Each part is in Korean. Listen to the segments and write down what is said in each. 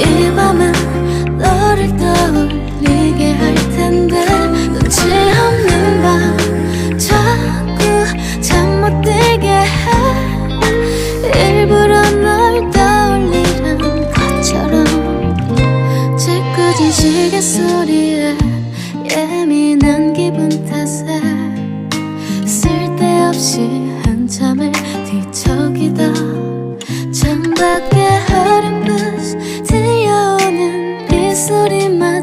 밤이 밤은 너를 떠올리게 할 텐데 눈치 없는 밤 자꾸 잠 못 들게 해. 일부러 널 떠올리는 것처럼 짓궂은 시계 소리에 예민한 기분 탓에 쓸데없이 한참을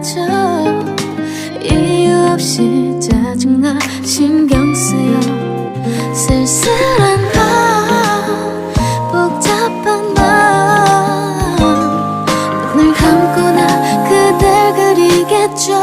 빗소리마저 이유 없이 짜증나. 신경 쓰여. 쓸쓸한 밤 복잡한 마음 눈을 감고 나 그댈 그리겠죠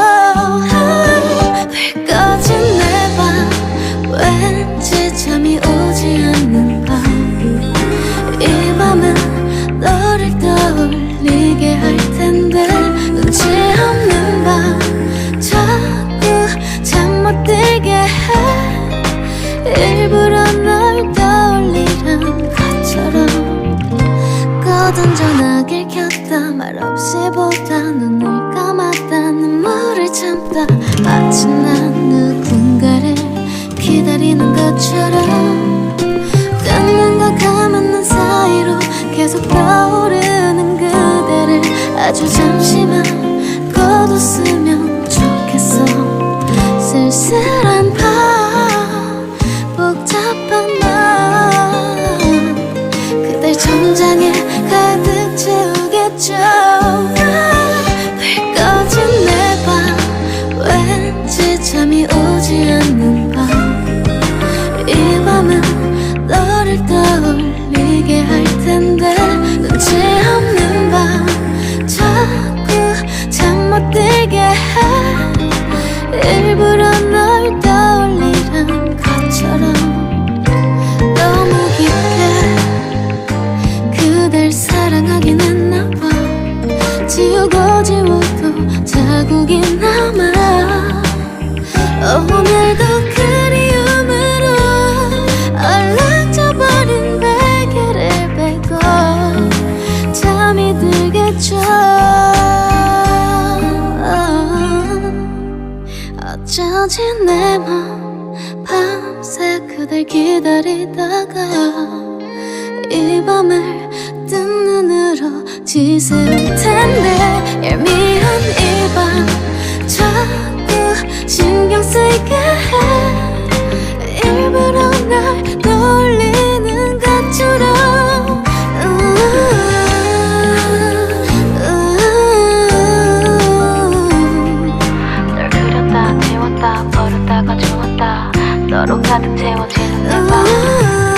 전화기를 켰다. 말없이 보다. 눈을 감았다. 눈물을 참다. 마치 난 누군가를 기다리는 것처럼 뜬 눈과 감은 눈 사이로 계속 떠오르는 그대를 아주 잠시만 꺼뒀으면 좋겠어. 쓸쓸한 못 들게 해. 일부러 널 떠올리는 것처럼 너무 깊게 그댈 사랑하긴 했나 봐 지우고 지워도 자국이 남아. 오늘 어쩌지 내맘 밤새 그댈 기다리다가 이 밤을 뜬 눈으로 지새울 텐데 얄미운 이밤 지웠다 버렸다가 주웠다. 너로 가득 채워지는 내밤